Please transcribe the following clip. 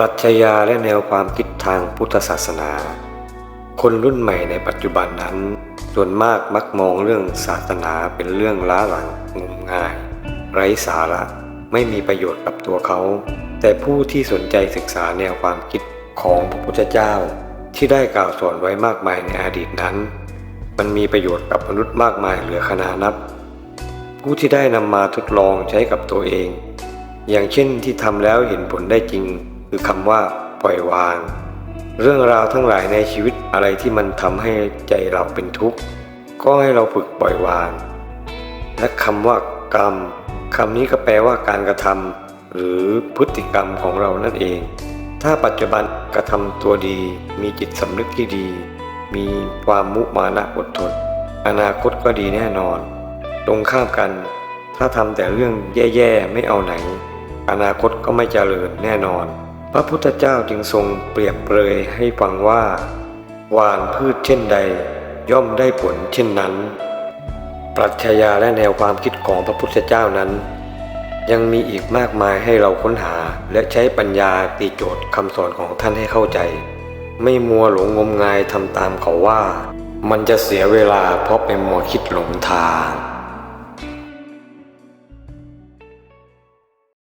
ปรัชญาและแนวความคิดทางพุทธศาสนา คนรุ่นใหม่ในปัจจุบันนั้น ส่วนมากมักมองเรื่องศาสนาเป็นเรื่องล้าหลังงมงาย ไร้สาระไม่มีประโยชน์กับตัวเขา แต่ผู้ที่สนใจศึกษาแนวความคิดของพระพุทธเจ้า ที่ได้กล่าวสอนไว้มากมายในอดีตนั้น มันมีประโยชน์กับมนุษย์มากมายเหลือขนานับ ผู้ที่ได้นำมาทดลองใช้กับตัวเอง อย่างเช่นที่ทำแล้วเห็นผลได้จริง คือคำว่าปล่อยวาง เรื่องราวทั้งหลายในชีวิตอะไรที่มันทำให้ใจเราเป็นทุกข์ ก็ให้เราฝึกปล่อยวาง และคำว่ากรรมคำนี้ก็แปลว่าการกระทำหรือพฤติกรรมของเรานั่นเอง ถ้าปัจจุบันกระทำตัวดี มีจิตสำนึกที่ดี มีความมุมานะอดทน อนาคตก็ดีแน่นอน ตรงข้ามกัน ถ้าทำแต่เรื่องแย่ๆ ไม่เอาไหน อนาคตก็ไม่เจริญแน่นอน ระพุทธเจ้าจึงทรงเปรียบเปรยให้ฟังว่าหวานพืชเช่นใด ย่อมได้ผลเช่นนั้น ปรัชญาและแนวความคิดของพระพุทธเจ้านั้น ยังมีอีกมากมายให้เราค้นหาและใช้ปัญญาตีโจทย์คำสอนของท่านให้เข้าใจ ไม่มัวหลงงมงายทำตามเขาว่า มันจะเสียเวลาเพราะไปมัวคิดหลงทาง